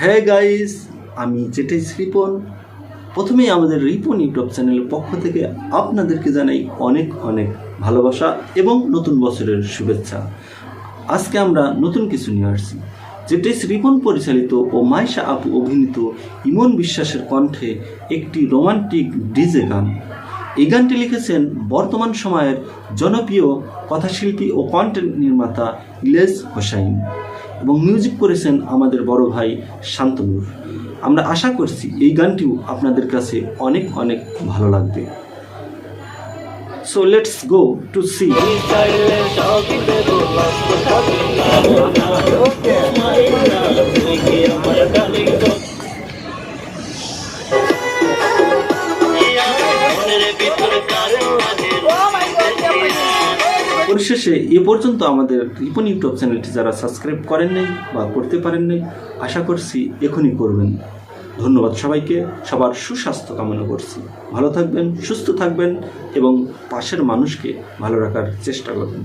হ্যাঁ গাইস আমি যেটাই রিপন। প্রথমেই আমাদের রিপন ইউটিউব চ্যানেলের পক্ষ থেকে আপনাদেরকে জানাই অনেক অনেক ভালোবাসা এবং নতুন বছরের শুভেচ্ছা। আজকে আমরা নতুন কিছু নিয়ে আসছি। যেটাই রিপন পরিচালিত ও মাইশা আপু অভিনীত ইমন বিশ্বাসের কণ্ঠে একটি রোমান্টিক ডিজে গান। এই গানটি লিখেছেন বর্তমান সময়ের জনপ্রিয় কথাশিল্পী ও কন্টেন্ট নির্মাতা ইলেস হোসাইন এবং মিউজিক করেছেন আমাদের বড় ভাই শান্তনুর। আমরা আশা করছি এই গানটিও আপনাদের কাছে অনেক অনেক ভালো লাগবে। So let's go to see পরিশেষে এ পর্যন্ত আমাদের রিপন ইউটিউব চ্যানেলটি যারা সাবস্ক্রাইব করেন নাই বা করতে পারেন নাই, আশা করছি এখনই করবেন। ধন্যবাদ সবাইকে, সবার সুস্বাস্থ্য কামনা করছি। ভালো থাকবেন, সুস্থ থাকবেন এবং পাশের মানুষকে ভালো রাখার চেষ্টা করবেন।